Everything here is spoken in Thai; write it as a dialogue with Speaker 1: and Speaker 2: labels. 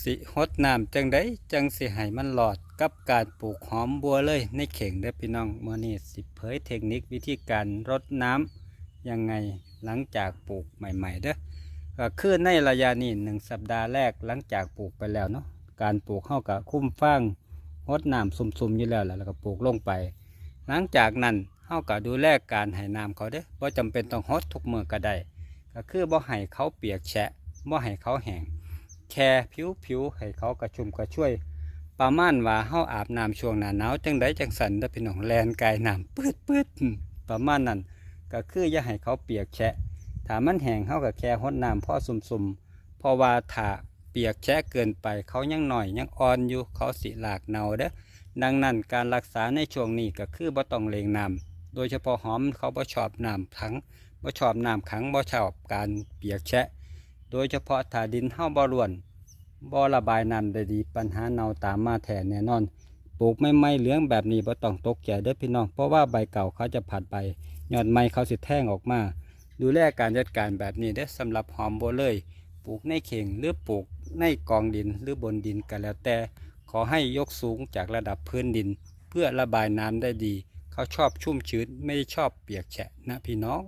Speaker 1: สิฮดน้ำจังได้จังสิให้มันหลอดกับการปลูกหอมบัวเลยในเข่งเด้พี่น้องมื้อนี้สิเผยเทคนิควิธีการรดน้ำยังไงหลังจากปลูกใหม่ๆเด้อก็คือในระยะนี้หนึ่งสัปดาห์แรกหลังจากปลูกไปแล้วเนาะการปลูกเข้ากับคุ้มฟางฮดน้ำซุ่มๆอยู่แล้วแหละแล้วก็ปลูกลงไป หลังจากนั้นเฮาก็ดูแลการให้น้ำเขาเด้อบ่จำเป็นต้องฮดทุกมือก็ได้ก็คือบ่ให้เขาเปียกแฉะบ่ให้เขาแห้ง แค่ผิวๆให้เขากระชุ่มกระชวย ประมาณว่าเฮาอาบน้ำช่วงหน้าหนาวจังไดจังสันเด้อพี่น้องแลนกายน้ำปืดปืดประมาณนั้นก็คืออย่าให้เขาเปียกแฉะถ้ามันแห้งเฮาก็แค่ฮดน้ำพอซุ่มๆเพราะว่าถ้าเปียกแฉะเกินไปเขายังหน่อยยังอ่อนอยู่เขาสิหลากเน่าเด้อดังนั้นการรักษาในช่วงนี้ก็คือบ่ต้องเลงน้ำโดยเฉพาะหอมเขาบ่ชอบน้ำขังบ่ชอบน้ำขังบ่ชอบการเปียกแฉะ โดยเฉพาะถาดินเฮ้าบ่ร่วนบ่ระบายน้ำได้ดีปัญหาเน่าตามมาแทนแน่นอน ปลูกไม่ไม่เหลืองแบบนี้บ่ต้องตกใจเด้อพี่น้องเพราะว่าใบเก่าเขาจะผัดใบยอดไม้เขาสิแท่งออกมา ดูแลการจัดการแบบนี้เด้อสำหรับหอมบัวเลย ปลูกในเข่งหรือปลูกในกองดินหรือบนดินก็แล้วแต่ ขอให้ยกสูงจากระดับพื้นดิน เพื่อระบายน้ำได้ดี เขาชอบชุ่มชื้นไม่ชอบเปียกแฉะนะพี่น้อง